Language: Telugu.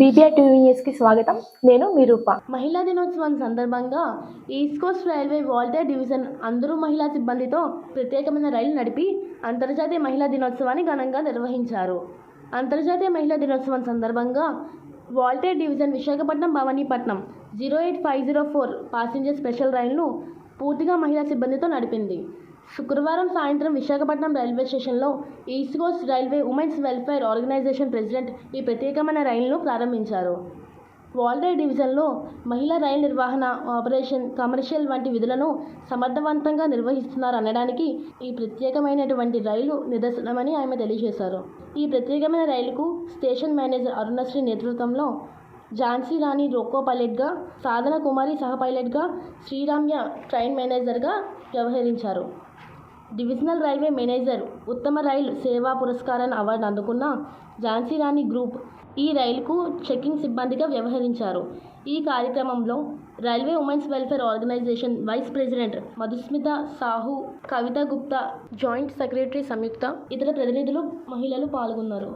బీపీఆర్ టీవీ స్వాగతం. నేను మీ రూప. మహిళా దినోత్సవం సందర్భంగా east coast railway Waltair division అందరూ మహిళా సిబ్బందితో ప్రత్యేకమైన రైలు నడిపి అంతర్జాతీయ మహిళా దినోత్సవాన్ని ఘనంగా నిర్వహించారు. అంతర్జాతీయ మహిళా దినోత్సవం సందర్భంగా Waltair division Visakhapatnam Bhawanipatna zero eight five zero four passenger special రైలును పూర్తిగా మహిళా సిబ్బందితో నడిపింది. శుక్రవారం సాయంత్రం విశాఖపట్నం రైల్వే స్టేషన్లో east coast railway women's welfare organisation president ఈ ప్రత్యేకమైన రైలును ప్రారంభించారు. వాల్డే డివిజన్లో మహిళా రైలు నిర్వహణ ఆపరేషన్ కమర్షియల్ వంటి విధులను సమర్థవంతంగా నిర్వహిస్తున్నారు అనడానికి ఈ ప్రత్యేకమైనటువంటి రైలు నిదర్శనమని ఆమె తెలియజేశారు. ఈ ప్రత్యేకమైన రైలుకు స్టేషన్ మేనేజర్ అరుణశ్రీ నేతృత్వంలో ఝాన్సీ రాణి రోకో పైలట్గా సాధన కుమారి సహ పైలట్గా శ్రీరామ్య ట్రైన్ మేనేజర్గా వ్యవహరించారు. డివిజనల్ రైల్వే మేనేజర్ ఉత్తమ రైలు సేవా పురస్కారాన్ని అవార్డు అందుకున్న ఝాన్సీ రాణి గ్రూప్ ఈ రైలుకు చెక్కింగ్ సిబ్బందిగా వ్యవహరించారు. ఈ కార్యక్రమంలో railway women's welfare organisation vice president Madhusmita Sahu Kavitha Gupta joint secretary సంయుక్త ఇతర ప్రతినిధులు మహిళలు పాల్గొన్నారు.